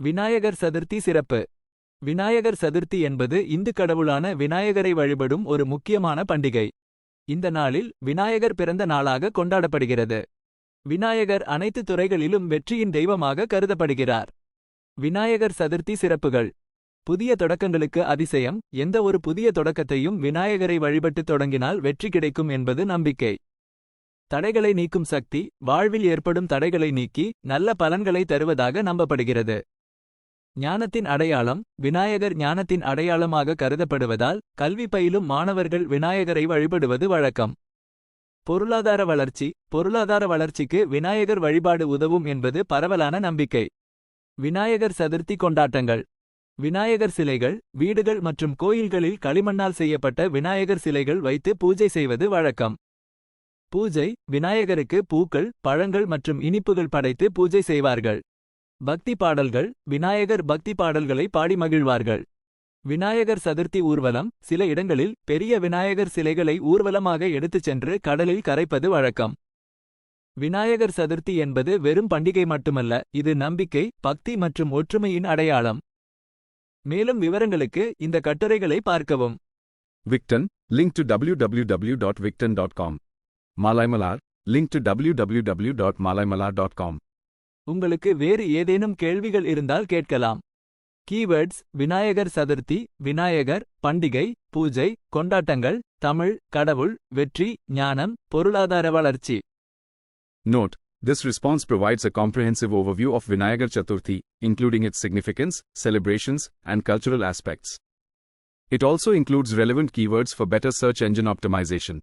விநாயகர் சதுர்த்தி சிறப்பு. விநாயகர் சதுர்த்தி என்பது இந்து கடவுளான விநாயகரை வழிபடும் ஒரு முக்கியமான பண்டிகை. இந்த நாளில் விநாயகர் பிறந்த நாளாக கொண்டாடப்படுகிறது. விநாயகர் அனைத்து துறைகளிலும் வெற்றியின் தெய்வமாக கருதப்படுகிறார். விநாயகர் சதுர்த்தி சிறப்புகள். புதிய தொடக்கங்களுக்கு அதிசயம் எந்த ஒரு புதிய தொடக்கத்தையும் விநாயகரை வழிபட்டு தொடங்கினால் வெற்றி கிடைக்கும் என்பது நம்பிக்கை. தடைகளை நீக்கும் சக்தி வாழ்வில் ஏற்படும் தடைகளை நீக்கி நல்ல பலன்களை தருவதாக நம்பப்படுகிறது. ஞானத்தின் அடையாளம் விநாயகர் ஞானத்தின் அடையாளமாக கருதப்படுவதால் கல்வி பயிலும் மாணவர்கள் விநாயகரை வழிபடுவது வழக்கம். பொருளாதார வளர்ச்சி பொருளாதார வளர்ச்சிக்கு விநாயகர் வழிபாடு உதவும் என்பது பரவலான நம்பிக்கை. விநாயகர் சதுர்த்தி கொண்டாட்டங்கள். விநாயகர் சிலைகள் வீடுகள் மற்றும் கோயில்களில் களிமண்ணால் செய்யப்பட்ட விநாயகர் சிலைகள் வைத்து பூஜை செய்வது வழக்கம். பூஜை விநாயகருக்கு பூக்கள் பழங்கள் மற்றும் இனிப்புகள் படைத்து பூஜை செய்வார்கள். பக்தி பாடல்கள் விநாயகர் பக்தி பாடல்களை பாடி மகிழ்வார்கள். விநாயகர் சதுர்த்தி ஊர்வலம் சில இடங்களில் பெரிய விநாயகர் சிலைகளை ஊர்வலமாக எடுத்துச் சென்று கடலில் கரைப்பது வழக்கம். விநாயகர் சதுர்த்தி என்பது வெறும் பண்டிகை மட்டுமல்ல இது நம்பிக்கை பக்தி மற்றும் ஒற்றுமையின் அடையாளம். மேலும் விவரங்களுக்கு இந்த கட்டுரைகளை பார்க்கவும். Vikatan linked W W W dot Vikatan dot com. மாலைமலா Victon, link W W dot link dot com. உங்களுக்கு வேறு ஏதேனும் கேள்விகள் இருந்தால் கேட்கலாம் கீவேர்ட்ஸ் விநாயகர் சதுர்த்தி விநாயகர் பண்டிகை பூஜை கொண்டாட்டங்கள் தமிழ் கடவுள் வெற்றி ஞானம் பொருளாதார வளர்ச்சி Note, this response provides a comprehensive overview of Vinayagar Chaturthi, including its significance, celebrations, and cultural aspects. It also includes relevant keywords for better search engine optimization.